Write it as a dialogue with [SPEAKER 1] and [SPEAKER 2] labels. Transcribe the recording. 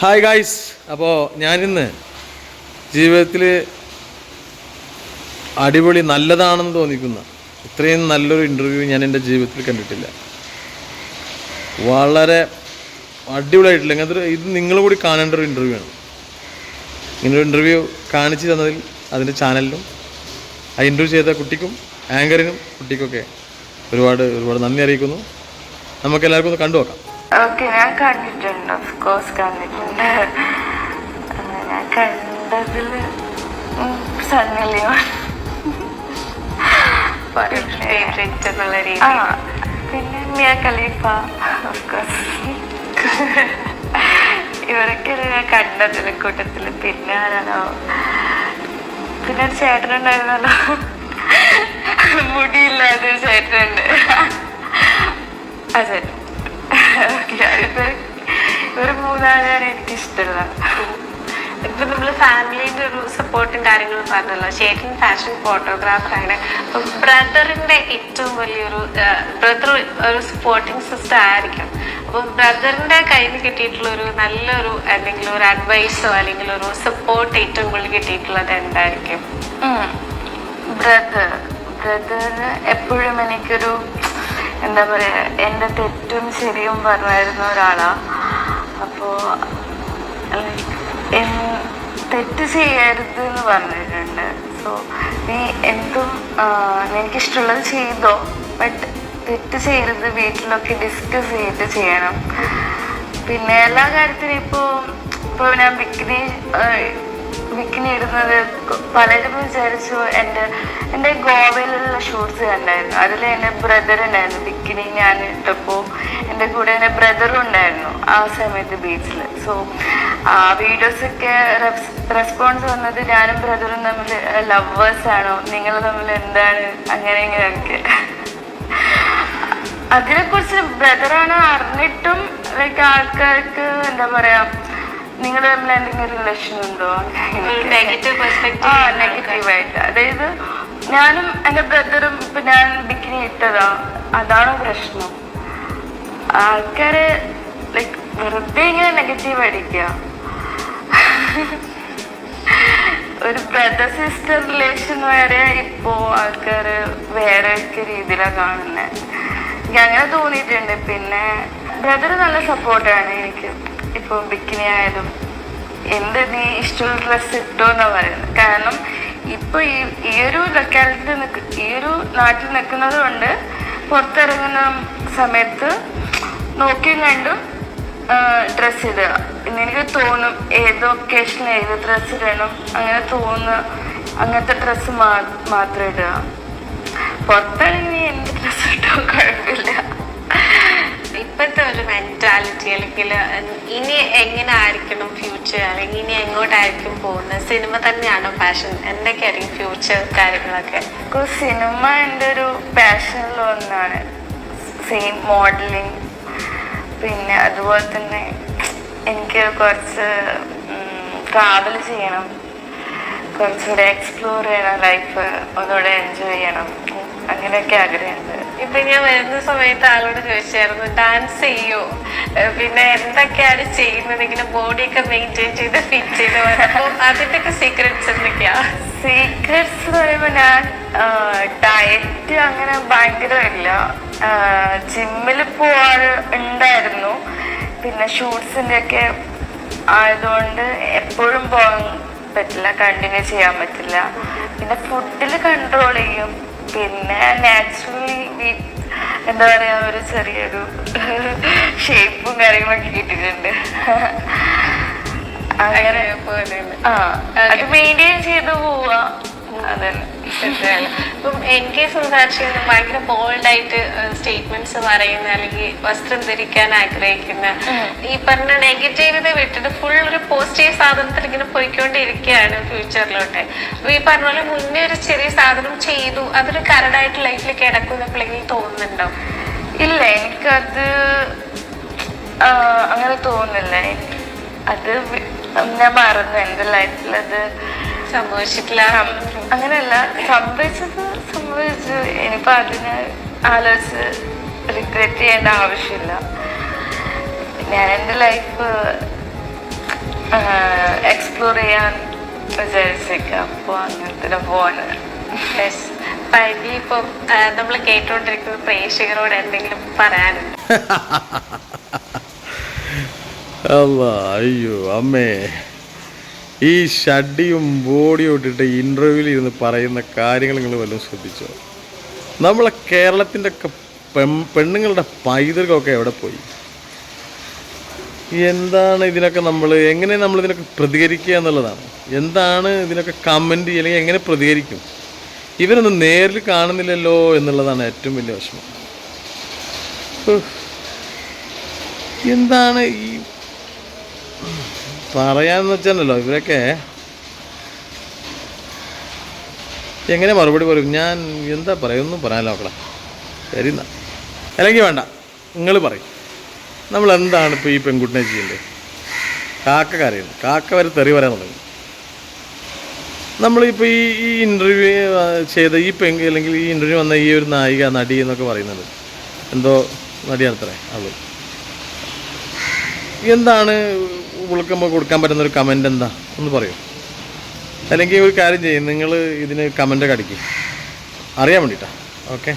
[SPEAKER 1] Hi guys അപ്പോൾ ഞാനിന്ന് ജീവിതത്തിൽ അടിപൊളി നല്ലതാണെന്ന് തോന്നിക്കുന്ന ഇത്രയും നല്ലൊരു ഇന്റർവ്യൂ ഞാൻ എന്റെ ജീവിതത്തിൽ കണ്ടിട്ടില്ല. വളരെ അടിപൊളിയായിട്ടില്ല. ഇങ്ങനത്തെ ഇത് നിങ്ങൾ കൂടി കാണേണ്ട ഒരു ഇന്റർവ്യൂ ആണ്. ഇങ്ങനൊരു ഇന്റർവ്യൂ കാണിച്ചു തന്നതിൽ അതിന്റെ ചാനലിനും ആ ഇന്റർവ്യൂ ചെയ്ത കുട്ടിക്കും ആങ്കറിനും കുട്ടിക്കൊക്കെ ഒരുപാട് ഒരുപാട് നന്ദി അറിയിക്കുന്നു. നമുക്ക് എല്ലാവർക്കും ഒന്ന് കണ്ടു നോക്കാം
[SPEAKER 2] ഓക്കെ ഞാൻ കണ്ടിട്ടുണ്ട്. ഓഫ് കോഴ്സ് കണ്ടിട്ടുണ്ട്. ഞാൻ കണ്ടതിൽ സണ്ണി ലിയോൺ
[SPEAKER 3] ഫേവറേറ്റ് എന്നുള്ള
[SPEAKER 2] ആ
[SPEAKER 3] രീതി
[SPEAKER 2] പിന്നെ മിയ ഖലീഫ ഓഫ് കോഴ്സ് ഇവരൊക്കെയാണ് ഞാൻ കണ്ടതിൽ കൂട്ടത്തിൽ. പിന്നെ ആരാണോ? പിന്നെ ഒരു ചേട്ടനുണ്ടായിരുന്നല്ലോ. മുടിയില്ലാതെ ഒരു ചേട്ടനുണ്ട്. അതെ ഇത് ഒരു എനിക്ക് ഇഷ്ടമുള്ളത്
[SPEAKER 3] ഇപ്പൊ നമ്മൾ ഫാമിലിന്റെ ഒരു സപ്പോർട്ടും കാര്യങ്ങളും പറഞ്ഞല്ലോ. ചേട്ടൻ ഫാഷൻ ഫോട്ടോഗ്രാഫറാണ് ബ്രദറിന്റെ ഏറ്റവും വലിയൊരു ബ്രദർ ഒരു സപ്പോർട്ടിങ് സിസ്റ്റം ആയിരിക്കും അപ്പൊ ബ്രദറിന്റെ കയ്യിൽ കിട്ടിയിട്ടുള്ള ഒരു നല്ലൊരു അല്ലെങ്കിൽ ഒരു അഡ്വൈസോ അല്ലെങ്കിൽ ഒരു സപ്പോർട്ട് ഏറ്റവും കൂടുതൽ കിട്ടിയിട്ടുള്ളത് എന്തായിരിക്കും?
[SPEAKER 2] ബ്രദർ. ബ്രദർ എപ്പോഴും എനിക്കൊരു എന്താ പറയുക എന്റെ തെറ്റും ശരിയും പറഞ്ഞിരുന്ന ഒരാളാ. അപ്പോൾ തെറ്റ് ചെയ്യരുത് എന്ന് പറഞ്ഞിട്ടുണ്ട്. സോ നീ എന്തും എനിക്കിഷ്ടമുള്ളത് ചെയ്തോ. ബട്ട് തെറ്റ് ചെയ്യരുത് വീട്ടിലൊക്കെ ഡിസ്കസ് ചെയ്തിട്ട് ചെയ്യണം. പിന്നെ എല്ലാ കാര്യത്തിനും ഇപ്പോൾ ഇപ്പോൾ ഞാൻ ബിക്കിനി ഇടുന്നത് പലരും വിചാരിച്ചു എന്റെ എന്റെ ഗോവയിലുള്ള ഷൂട്ട്സ് കണ്ടായിരുന്നു. അതിൽ എന്റെ ബ്രദർ ഉണ്ടായിരുന്നു. ബിക്കിനി ഞാൻ ഇട്ടപ്പോൾ എന്റെ കൂടെ എന്റെ ബ്രദറും ഉണ്ടായിരുന്നു ആ സമയത്ത് ബീച്ചിൽ സോ ആ വീഡിയോസൊക്കെ റെസ്പോൺസ് വന്നത് ഞാനും ബ്രദറും തമ്മിൽ ലവേഴ്സ് ആണോ? നിങ്ങൾ തമ്മിൽ എന്താണ്? അങ്ങനെ ഇങ്ങനെയൊക്കെ. അതിനെക്കുറിച്ച് ബ്രദറാണ് അറിഞ്ഞിട്ടും ലൈക്ക് ആൾക്കാർക്ക് എന്താ പറയാ നിങ്ങൾ തമ്മിൽ എന്തെങ്കിലും റിലേഷൻ ഉണ്ടോ?
[SPEAKER 3] ഒരു ആയിട്ട്
[SPEAKER 2] ആ നെഗറ്റീവായിട്ട് അതായത് ഞാനും എന്റെ ബ്രദറും ഇപ്പൊ ഞാൻ ബിക്കിനി ഇട്ടതാ. അതാണോ പ്രശ്നം. ആൾക്കാര് ലൈക്ക് വെറുതെ ഇങ്ങനെ നെഗറ്റീവ് അടിക്കുക ഒരു ബ്രദർ സിസ്റ്റർ റിലേഷൻ വരെ ഇപ്പോ ആൾക്കാര് വേറെ ഒക്കെ രീതിയിലാണ് കാണുന്നത് എനിക്ക് അങ്ങനെ തോന്നിയിട്ടുണ്ട്. പിന്നെ ബ്രദർ നല്ല സപ്പോർട്ടാണ് എനിക്ക്. ഇപ്പൊ ബിക്കിനി ആയാലും എന്ത് നീ ഇഷ്ടമുള്ള ഡ്രസ്സ് ഇട്ടോ എന്നാ പറയുന്നത് കാരണം ഇപ്പൊ ഈ ഒരു ലൊക്കാലിറ്റി നിൽക്ക് ഈ ഒരു നാട്ടിൽ നിൽക്കുന്നത് കൊണ്ട് പുറത്തിറങ്ങുന്ന സമയത്ത് നോക്കിയും കണ്ടും ഡ്രസ്സ് ഇടുക. എനിക്ക് തോന്നും ഏത് ഒക്കേഷനിൽ ഏത് ഡ്രസ്സ് ഇടണം അങ്ങനെ തോന്നുന്ന അങ്ങനത്തെ ഡ്രസ്സ് മാത്രം ഇടുക. പുറത്താണെങ്കിൽ എന്ത് ഡ്രസ്സ് ഇട്ടോ കുഴപ്പമില്ല.
[SPEAKER 3] മെന്റാലിറ്റി അല്ലെങ്കിൽ ഇനി എങ്ങനെ ആയിരിക്കണം ഫ്യൂച്ചർ അല്ലെങ്കിൽ ഇനി എങ്ങോട്ടായിരിക്കും പോകുന്നത്? സിനിമ തന്നെയാണോ പാഷൻ എന്തൊക്കെയായിരിക്കും ഫ്യൂച്ചർ കാര്യങ്ങളൊക്കെ?
[SPEAKER 2] സിനിമ എന്റെ ഒരു പാഷനിൽ ഒന്നാണ്. സെയിം മോഡലിങ് പിന്നെ അതുപോലെ തന്നെ എനിക്ക് കുറച്ച് ട്രാവൽ ചെയ്യണം. കുറച്ചുകൂടെ എക്സ്പ്ലോർ ചെയ്യണം. ലൈഫ് ഒന്നുകൂടെ എൻജോയ് ചെയ്യണം. അങ്ങനെയൊക്കെ ആഗ്രഹമുണ്ട്.
[SPEAKER 3] ഇപ്പൊ ഞാൻ വരുന്ന സമയത്ത് ആളോട് ചോദിച്ചായിരുന്നു ഡാൻസ് ചെയ്യോ? പിന്നെ എന്തൊക്കെയാണ് ചെയ്യുന്നത്? ഇങ്ങനെ ബോഡിയൊക്കെ മെയിന്റെയിൻ ചെയ്ത് ഫിറ്റ് ചെയ്ത് അതിന്റെ അതിന്റെയൊക്കെ സീക്രട്സ് എന്തൊക്കെയാ?
[SPEAKER 2] സീക്രട്സ് എന്ന് പറയുമ്പോൾ ഞാൻ ഡയറ്റ് അങ്ങനെ ഭയങ്കരമില്ല. ജിമ്മിൽ പോവാറ് ഉണ്ടായിരുന്നു. പിന്നെ ഷൂട്ട്സിന്റെ ഒക്കെ ആയതുകൊണ്ട് എപ്പോഴും പോകാൻ പറ്റില്ല കണ്ടിന്യൂ ചെയ്യാൻ പറ്റില്ല. പിന്നെ ഫുഡിൽ കൺട്രോൾ ചെയ്യും. പിന്നെ നാച്ചുറലി എന്താ പറയാ ഒരു ചെറിയൊരു ഷേപ്പും കാര്യങ്ങളൊക്കെ കിട്ടിയിട്ടുണ്ട്. അങ്ങനെ ആ അത് മെയിന്റെയിൻ ചെയ്ത് പോവാ. അതന്നെ.
[SPEAKER 3] ശരിയാണ്. ഇപ്പം എനിക്ക് സംസാരിച്ചിരുന്ന ഭയങ്കര ബോൾഡായിട്ട് സ്റ്റേറ്റ്മെന്റ്സ് പറയുന്ന അല്ലെങ്കിൽ വസ്ത്രം ധരിക്കാൻ ആഗ്രഹിക്കുന്ന ഈ പറഞ്ഞ നെഗറ്റീവിത വിട്ടിട്ട് ഫുൾ ഒരു പോസിറ്റീവ് സാധനത്തിൽ ഇങ്ങനെ പോയിക്കൊണ്ടിരിക്കുകയാണ് ഫ്യൂച്ചറിലോട്ട് അപ്പൊ ഈ പറഞ്ഞ പോലെ മുന്നേ ഒരു ചെറിയ സാധനം ചെയ്തു അതൊരു കരടായിട്ട് ലൈഫിൽ കിടക്കുന്ന എപ്പോഴെങ്കിലും തോന്നുന്നുണ്ടോ?
[SPEAKER 2] ഇല്ല എനിക്കത് അങ്ങനെ തോന്നുന്നില്ല. അത് ഞാൻ മറന്നു എന്റെ ലൈഫിൽ അത്.
[SPEAKER 3] സംഭവിച്ചിട്ടില്ല.
[SPEAKER 2] അങ്ങനെയല്ല സംഭവിച്ചത് സംഭവിച്ചു ഇനിയിപ്പോൾ അതിന് ആലോചിച്ച് റിഗ്രറ്റ് ചെയ്യേണ്ട ആവശ്യമില്ല. ഞാൻ എന്റെ ലൈഫ് എക്സ്പ്ലോർ ചെയ്യാൻ വിചാരിച്ചേക്ക. അപ്പോൾ അങ്ങനത്തെ പോവാണ്.
[SPEAKER 3] യെസ് ഇനിയിപ്പം നമ്മൾ കേട്ടുകൊണ്ടിരിക്കുന്ന പ്രേക്ഷകരോട് എന്തെങ്കിലും പറയാനുണ്ട്?
[SPEAKER 1] അയ്യോ അമ്മേ. ഈ ഷഡിയും ബോഡിയും ഇട്ടിട്ട് ഇന്റർവ്യൂവിൽ ഇരുന്ന് പറയുന്ന കാര്യങ്ങൾ നിങ്ങൾ വല്ലതും ശ്രദ്ധിച്ചോ? നമ്മളെ കേരളത്തിന്റെ ഒക്കെ പെണ്ണുങ്ങളുടെ പൈതൃകമൊക്കെ എവിടെ പോയി? എന്താണ് ഇതിനൊക്കെ നമ്മൾ എങ്ങനെ നമ്മൾ ഇതിനൊക്കെ പ്രതികരിക്കുക എന്നുള്ളതാണ്. എന്താണ് ഇതിനൊക്കെ കമന്റ് അല്ലെങ്കിൽ എങ്ങനെ പ്രതികരിക്കും? ഇവരൊന്നും നേരിൽ കാണുന്നില്ലല്ലോ എന്നുള്ളതാണ് ഏറ്റവും വലിയ വിഷമം. എന്താണ് ഈ പറയാന്ന് വെച്ചാണല്ലോ ഇവരൊക്കെ എങ്ങനെ മറുപടി പറയും? ഞാൻ എന്താ പറയുക ഒന്നും പറയാനല്ലോ മക്കളെ. ശരി എന്നാ. അല്ലെങ്കിൽ വേണ്ട നിങ്ങൾ പറയും. നമ്മൾ എന്താണ് ഇപ്പോൾ ഈ പെൺകുട്ടിനെ ചെയ്യേണ്ടത്? കാക്ക കരയുന്നു. കാക്ക വരെ തെറി വരാൻ തുടങ്ങി. നമ്മളിപ്പോൾ ഈ ഈ ഇന്റർവ്യൂ ചെയ്ത ഈ പെൺ അല്ലെങ്കിൽ ഈ ഇന്റർവ്യൂ വന്ന ഈ ഒരു നായിക നടി എന്നൊക്കെ പറയുന്നത്. എന്തോ നടിയാണത്രേ അവൾ. എന്താണ് വിളിക്കുമ്പോൾ കൊടുക്കാൻ പറ്റുന്ന ഒരു കമന്റ് എന്താ? ഒന്ന് പറയൂ. അല്ലെങ്കിൽ ഒരു കാര്യം ചെയ്യും നിങ്ങൾ ഇതിന് കമന്റ് അടിക്കും. അറിയാൻ വേണ്ടിയിട്ടാണ് ഓക്കെ